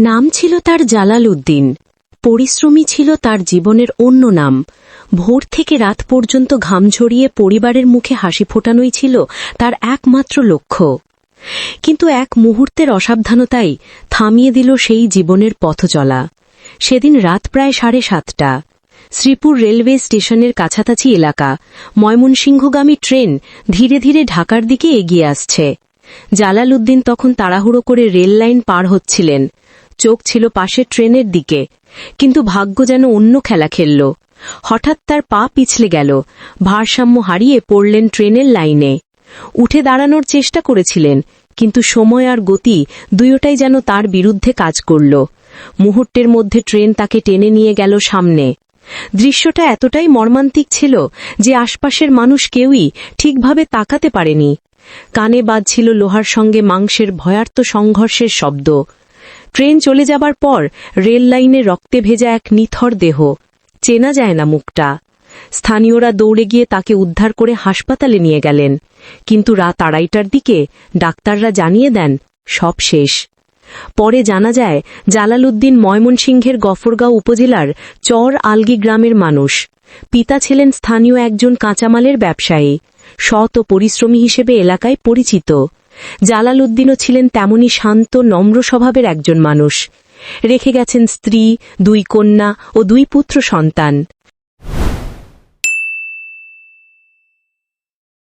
নাম ছিল তার জালাল উদ্দিন পরিশ্রমী ছিল তার জীবনের অন্য নাম। ভোর থেকে রাত পর্যন্ত ঘাম ঝরিয়ে পরিবারের মুখে হাসি ফোটানোই ছিল তার একমাত্র লক্ষ্য। কিন্তু এক মুহূর্তের অসাবধানতাই থামিয়ে দিল সেই জীবনের পথ চলা। সেদিন রাত প্রায় সাড়ে সাতটা। শ্রীপুর রেলওয়ে স্টেশনের কাছাকাছি এলাকা, ময়মনসিংহগামী ট্রেন ধীরে ধীরে ঢাকার দিকে এগিয়ে আসছে। জালাল উদ্দিন তখন তাড়াহুড়ো করে রেল লাইন পার হচ্ছিলেন। চোখ ছিল পাশের ট্রেনের দিকে, কিন্তু ভাগ্য যেন অন্য খেলা খেলল। হঠাৎ তার পা পিছলে গেল, ভারসাম্য হারিয়ে পড়লেন ট্রেনের লাইনে। উঠে দাঁড়ানোর চেষ্টা করেছিলেন, কিন্তু সময় আর গতি দুয়োটাই যেন তার বিরুদ্ধে কাজ করল। মুহূর্তের মধ্যে ট্রেন তাকে টেনে নিয়ে গেল সামনে। দৃশ্যটা এতটাই মর্মান্তিক ছিল যে আশপাশের মানুষ কেউই ঠিকভাবে তাকাতে পারেনি। কানে বাজছিল লোহার সঙ্গে মাংসের ভয়ার্ত সংঘর্ষের শব্দ। ট্রেন চলে যাবার পর রেল লাইনে রক্তে ভেজা এক নিথর দেহ। চেনা যায় না মুখটা। স্থানীয়রা দৌড়ে গিয়ে তাকে উদ্ধার করে হাসপাতালে নিয়ে গেলেন। কিন্তু রাত আড়াইটার দিকে ডাক্তাররা জানিয়ে দেন, সব শেষ। পরে জানা যায়, জালালউদ্দিন ময়মনসিংহের গফরগাঁও উপজেলার চর আলগি গ্রামের মানুষ। পিতা ছিলেন স্থানীয় একজন কাঁচামালের ব্যবসায়ী। সৎ ও পরিশ্রমী হিসেবে এলাকায় পরিচিত। জালালউদ্দিনও ছিলেন তেমনই শান্ত, নম্র স্বভাবের একজন মানুষ। রেখে গেছেন স্ত্রী, দুই কন্যা ও দুই পুত্র সন্তান।